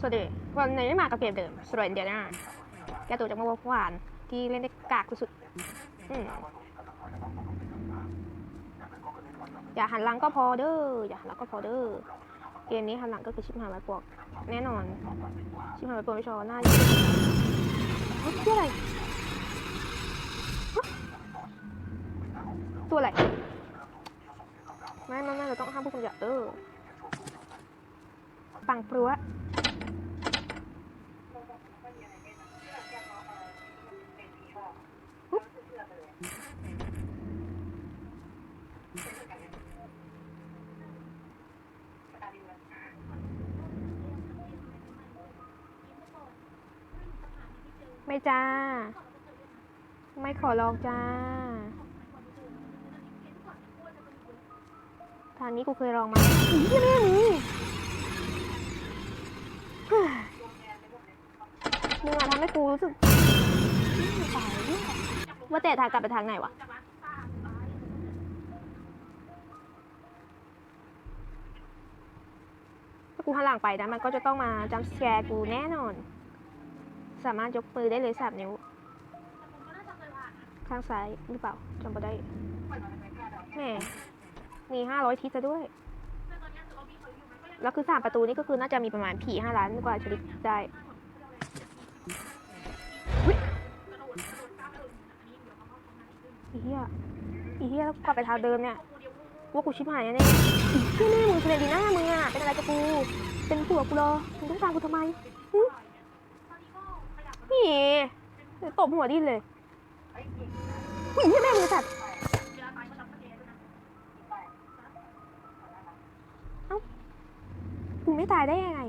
สวัสดีวันนี้มากับเกมเดิมสโลนเดียนาแกตัวจากเมื่อวานที่เล่นได้กากสุดๆอืมอย่าหันหลังก็พอเด้ออย่าหันหลังก็พอเด้อเกมนี้หันหลังก็คือชิบหายไว้ปวก แน่นอน ชิบหายไว้ปวกไม่ชอหน้าอยู่เฮ้ยตัวอะไรตัวอะไรไม่ไม่ไม่เราต้องห้ามพวกคุณอย่าเด้อปังปลัว ไม่จ้า ไม่ขอลองจ้าทางนี้กูเคยลองมาอีแม่มึงเฮ้ยมึงอะทำให้กูรู้สึกว่าแต่ทางกลับไปทางไหนวะถ้ากูหันหลังไปนะมันก็จะต้องมาจำแชร์กูแน่นอน สามารถยกมือได้เลยสามนิ้ว ข้างซ้ายหรือเปล่าจำไม่ได้แหมมีห้าร้อยทิศซะด้วย แล้วคือสามประตูนี่ก็คือน่าจะมีประมาณผีห้าล้านกว่าชนิดได้อีเหี้ยอีเหี้ยแล้วกลับไปทางเดิมเนี่ยว่ากูชิบหายแน่ๆพี่แม่มึงเซเลนดีน่ามึงอะเป็นอะไรกับกู เป็นผัวกูเหรอมึงต้องตามกูทำไม ตบหัวดิ้นเลยผู้หญิงที่แม่มึงจัดเอ้ากูไม่ตายได้ยังไง